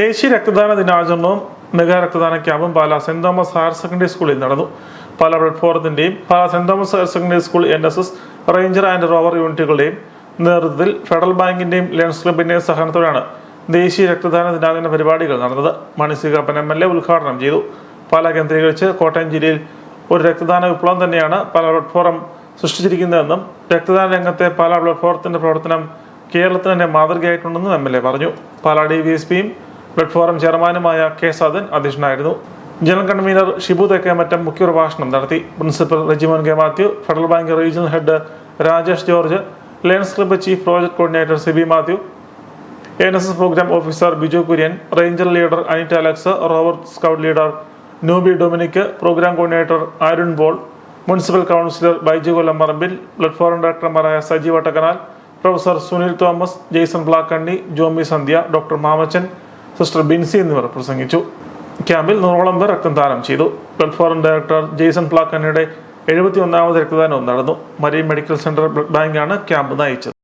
ദേശീയ രക്തദാന ദിനാചരണവും മെഗാ രക്തദാന ക്യാമ്പും Pala Saint Thomas higher secondary സ്കൂളിൽ നടന്നു. Pala ഫോറത്തിന്റെയും Pala Saint Thomas higher secondary school N S S ranger and rover യൂണിറ്റുകളുടെയും നേതൃത്വത്തിൽ ഫെഡറൽ ബാങ്കിന്റെയും ലയൺസ് ക്ലബിന്റെയും സഹകരണത്തോടെയാണ് ദേശീയ രക്തദാന ദിനാചരണ പരിപാടികൾ നടന്നത്. Mani C Kappan M L A ഉദ്ഘാടനം ചെയ്തു. പാല കേന്ദ്രീകരിച്ച് കോട്ടയം ജില്ലയിൽ ഒരു രക്തദാന വിപ്ലവം തന്നെയാണ് പാല ഫോറം സൃഷ്ടിച്ചിരിക്കുന്നതെന്നും രക്തദാന രംഗത്തെ പാല ഫോറത്തിന്റെ പ്രവർത്തനം കേരളത്തിന് തന്നെ മാതൃകയായിട്ടുണ്ടെന്നും എം എൽ എ പറഞ്ഞു. പാലാ ഡി വി എസ് പിയും ബ്ലഡ് ഫോറം ചെയർമാനുമായ കെ സാദൻ അധ്യക്ഷനായിരുന്നു. ജനറൽ കൺവീനർ ഷിബു തെക്കേമറ്റം മുഖ്യപ്രഭാഷണം നടത്തി. Principal Rejimon K Mathew Federal Bank regional head Rajesh George Lions club chief project coordinator Siby Mathew N S S programme officer Biju Kurian ranger leader Anit Alex Robert scout leader Noobi Dominic programme coordinator Arun Paul municipal councillor Baiju Kollam Parambil forum ഡയറക്ടർമാരായ Sajeev Vattakanal professor Sunil Thomas Jaison Blakkanni Jomi Sandhya doctor Mamachan sister Binsi എന്നിവർ പ്രസംഗിച്ചു. ക്യാമ്പിൽ നൂറോളം പേർ രക്തദാനം ചെയ്തു. Blood forum director Jaison പ്ലാക്കനയുടെ എഴുപത്തി ഒന്നാമത് രക്തദാനവും നടന്നു. മരിയൻ മെഡിക്കൽ സെന്റർ ബ്ലഡ് ബാങ്കാണ് ക്യാമ്പ് നയിച്ചത്.